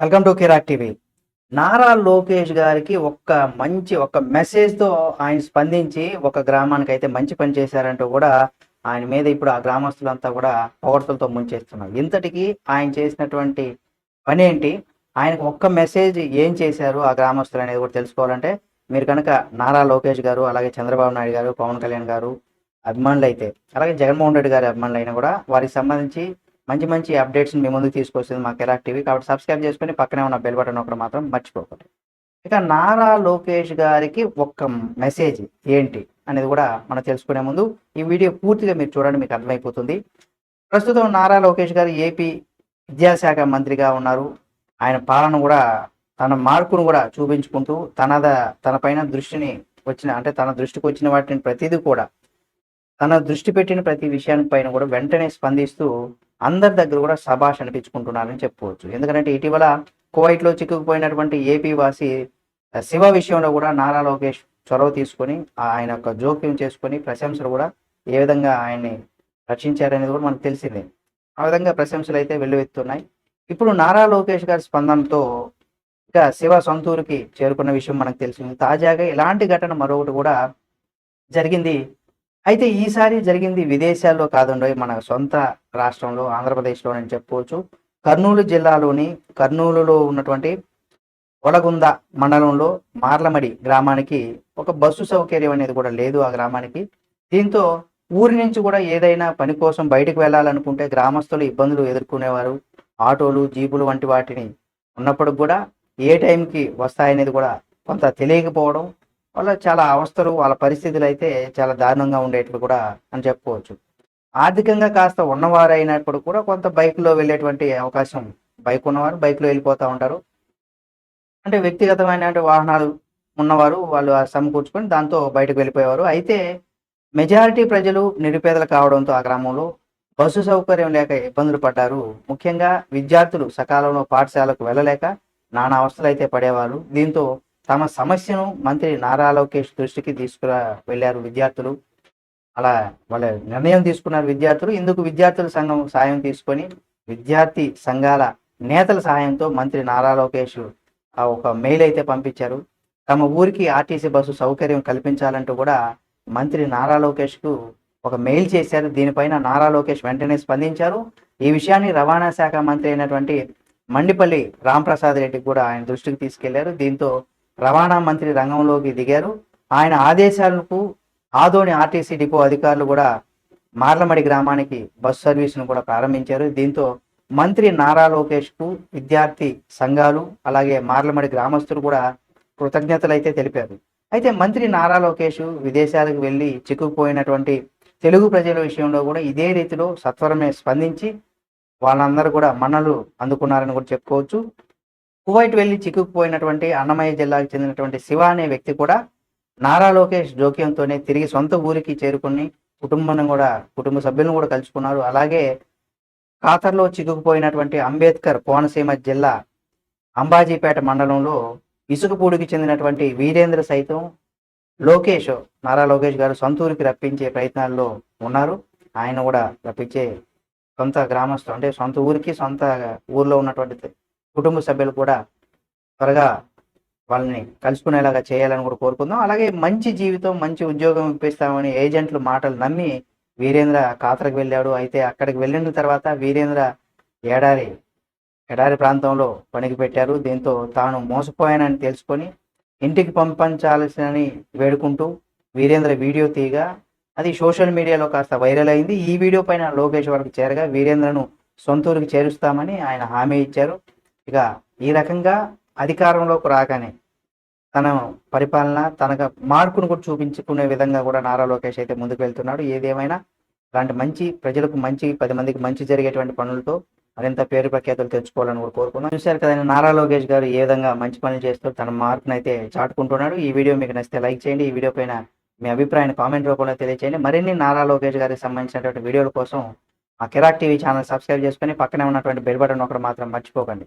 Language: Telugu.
Welcome to Kirak TV. Nara Lokesh గారికి ఒక్క మంచి ఒక మెసేజ్తో ఆయన స్పందించి ఒక గ్రామానికి అయితే మంచి పని చేశారంటూ కూడా ఆయన మీద ఇప్పుడు ఆ గ్రామస్తులంతా కూడా పొగడ్తలతో ముంచేస్తున్నారు. ఇంతటికి ఆయన చేసినటువంటి పని ఏంటి ఆయనకు ఒక్క మెసేజ్ ఏం చేశారు ఆ గ్రామస్తులు అనేది కూడా తెలుసుకోవాలంటే మీరు కనుక నారా లోకేష్ గారు అలాగే చంద్రబాబు నాయుడు గారు పవన్ కళ్యాణ్ గారు అభిమానులు అయితే అలాగే జగన్మోహన్ రెడ్డి గారి అభిమానులు అయినా కూడా వారికి సంబంధించి మంచి మంచి అప్డేట్స్ మీ ముందు తీసుకొస్తుంది మా కెరాక్ టీవీ. కాబట్టి సబ్స్క్రైబ్ చేసుకొని పక్కనే ఉన్న బెల్ బటన్ ఒకటి మాత్రం మర్చిపోకండి. ఇక నారా లోకేష్ గారికి ఒక్క మెసేజ్ ఏంటి అనేది కూడా మనం తెలుసుకునే ముందు ఈ వీడియో పూర్తిగా మీరు చూడండి మీకు అర్థమైపోతుంది. ప్రస్తుతం నారా లోకేష్ గారు ఏపీ విద్యాశాఖ మంత్రిగా ఉన్నారు. ఆయన పాలన కూడా తన మార్పును కూడా చూపించుకుంటూ తనద తన పైన దృష్టిని వచ్చిన అంటే తన దృష్టికి వచ్చిన వాటిని ప్రతిదీ కూడా తన దృష్టి పెట్టిన ప్రతి విషయాన్ని పైన కూడా వెంటనే స్పందిస్తూ అందరి దగ్గర కూడా సభాష్ అనిపించుకుంటున్నారని చెప్పుకోవచ్చు. ఎందుకంటే ఇటీవల కువైట్లో చిక్కుకుపోయినటువంటి ఏపీ వాసి శివ విషయంలో కూడా నారా లోకేష్ చొరవ తీసుకొని ఆయన యొక్క జోక్యం చేసుకొని ప్రశంసలు కూడా ఏ విధంగా ఆయన్ని రక్షించారనేది కూడా మనకు తెలిసిందే. ఆ విధంగా ప్రశంసలు అయితే వెల్లువెత్తున్నాయి. ఇప్పుడు నారా లోకేష్ గారి స్పందనతో ఇక శివ సొంతూరుకి చేరుకున్న విషయం మనకు తెలిసింది. తాజాగా ఇలాంటి ఘటన మరొకటి కూడా జరిగింది. అయితే ఈసారి జరిగింది విదేశాల్లో కాదండో మన సొంత రాష్ట్రంలో ఆంధ్రప్రదేశ్లో అని చెప్పుకోవచ్చు. కర్నూలు జిల్లాలోని కర్నూలులో ఉన్నటువంటి వడగుంద మండలంలో మార్లమడి గ్రామానికి ఒక బస్సు సౌకర్యం అనేది కూడా లేదు ఆ గ్రామానికి. దీంతో ఊరి నుంచి కూడా ఏదైనా పని కోసం బయటకు వెళ్ళాలనుకుంటే గ్రామస్తులు ఇబ్బందులు ఎదుర్కొనేవారు. ఆటోలు జీపులు వంటి వాటిని ఉన్నప్పుడు కూడా ఏ టైంకి వస్తాయనేది కూడా కొంత తెలియకపోవడం వాళ్ళ చాలా అవస్థలు వాళ్ళ పరిస్థితులు అయితే చాలా దారుణంగా ఉండేటివి కూడా అని చెప్పుకోవచ్చు. ఆర్థికంగా కాస్త ఉన్నవారు అయినప్పుడు కూడా కొంత బైక్లో వెళ్ళేటువంటి అవకాశం బైక్ ఉన్నవారు బైక్లో వెళ్ళిపోతూ ఉంటారు. అంటే వ్యక్తిగతమైన వాహనాలు ఉన్నవారు వాళ్ళు సమకూర్చుకొని దాంతో బయటకు వెళ్ళిపోయేవారు. అయితే మెజారిటీ ప్రజలు నిరుపేదలు కావడంతో ఆ గ్రామంలో బస్సు సౌకర్యం లేక ఇబ్బందులు పడ్డారు. ముఖ్యంగా విద్యార్థులు సకాలంలో పాఠశాలకు వెళ్ళలేక నానా అవస్థలు అయితే పడేవారు. దీంతో తమ సమస్యను మంత్రి నారా లోకేష్ దృష్టికి తీసుకురా వెళ్ళారు విద్యార్థులు. అలా వాళ్ళ నిర్ణయం తీసుకున్నారు విద్యార్థులు. ఇందుకు విద్యార్థుల సంఘం సాయం తీసుకొని విద్యార్థి సంఘాల నేతల సహాయంతో మంత్రి నారా లోకేష్ ఆ ఒక మెయిల్ అయితే పంపించారు. తమ ఊరికి ఆర్టీసీ బస్సు సౌకర్యం కల్పించాలంటూ కూడా మంత్రి నారా లోకేష్కు ఒక మెయిల్ చేశారు. దీనిపైన నారా లోకేష్ వెంటనే స్పందించారు. ఈ విషయాన్ని రవాణా శాఖ మంత్రి అయినటువంటి మండిపల్లి రాంప్రసాద్ రెడ్డికి కూడా ఆయన దృష్టికి తీసుకెళ్ళారు. దీంతో రవాణా మంత్రి రంగంలోకి దిగారు. ఆయన ఆదేశాలకు ఆదోని ఆర్టీసీ డిపో అధికారులు కూడా మార్లమడి గ్రామానికి బస్సు సర్వీసును కూడా ప్రారంభించారు. దీంతో మంత్రి నారా లోకేష్కు విద్యార్థి సంఘాలు అలాగే మార్లమడి గ్రామస్తులు కూడా కృతజ్ఞతలు అయితే తెలిపారు. అయితే మంత్రి నారా లోకేష్ విదేశాలకు వెళ్ళి చిక్కుకుపోయినటువంటి తెలుగు ప్రజల విషయంలో కూడా ఇదే రీతిలో సత్వరమే స్పందించి వాళ్ళందరూ కూడా మన్నలు అందుకున్నారని కూడా చెప్పుకోవచ్చు. కువైట్ వెళ్ళి చిక్కుకుపోయినటువంటి అన్నమయ్య జిల్లాకు చెందినటువంటి శివ అనే వ్యక్తి కూడా నారా లోకేష్ జోక్యంతోనే తిరిగి సొంత ఊరికి చేరుకుని కుటుంబాన్ని కూడా కుటుంబ సభ్యులను కూడా కలుసుకున్నారు. అలాగే ఖాతర్లో చిక్కుకుపోయినటువంటి అంబేద్కర్ కోనసీమ జిల్లా అంబాజీపేట మండలంలో ఇసుకపూడికి చెందినటువంటి వీరేంద్ర సైతం లోకేష్ నారా లోకేష్ గారు సొంత ఊరికి రప్పించే ప్రయత్నాల్లో ఉన్నారు. ఆయన కూడా రప్పించే సొంత గ్రామస్తు అంటే సొంత ఊరికి సొంత ఊర్లో ఉన్నటువంటి కుటుంబ సభ్యులు కూడా త్వరగా వాళ్ళని కలుసుకునేలాగా చేయాలని కూడా కోరుకుందాం. అలాగే మంచి జీవితం మంచి ఉద్యోగం ఇప్పిస్తామని ఏజెంట్లు మాటలు నమ్మి వీరేంద్ర ఖాతరకు వెళ్ళాడు. అయితే అక్కడికి వెళ్ళిన తర్వాత వీరేంద్ర ఏడారి ఎడారి ప్రాంతంలో పనికి పెట్టారు. దీంతో తాను మోసపోయానని తెలుసుకొని ఇంటికి పంపించాల్సినని వేడుకుంటూ వీరేంద్ర వీడియో తీయగా అది సోషల్ మీడియాలో కాస్త వైరల్ అయింది. ఈ వీడియో పైన లోకేష్ వరకు చేరగా వీరేంద్రను సొంతూరుకి చేరుస్తామని ఆయన హామీ ఇచ్చారు. ఇక ఈ రకంగా అధికారంలోకి రాగానే తన పరిపాలన తనకు మార్పును కూడా చూపించుకునే విధంగా కూడా నారా లోకేష్ అయితే ముందుకు వెళ్తున్నాడు. ఏదేమైనా అలాంటి మంచి ప్రజలకు మంచి పది మందికి మంచి జరిగేటువంటి పనులతో మరింత పేరు ప్రఖ్యాతులు తెచ్చుకోవాలని కూడా కోరుకున్నాం చూశారు కదండి నారా లోకేష్ గారు ఏ విధంగా మంచి పనులు చేస్తూ తన మార్పును అయితే చాటుకుంటున్నాడు. ఈ వీడియో మీకు నచ్చితే లైక్ చేయండి. ఈ వీడియో పైన మీ అభిప్రాయాన్ని కామెంట్ రూపంలో తెలియచేయండి. మరిన్ని నారా లోకేష్ గారికి సంబంధించినటువంటి వీడియోల కోసం మా కిరాక్ టీవీ ఛానల్ సబ్స్క్రైబ్ చేసుకొని పక్కనే ఉన్నటువంటి బెల్ బటన్ ఒకటి మాత్రం మర్చిపోకండి.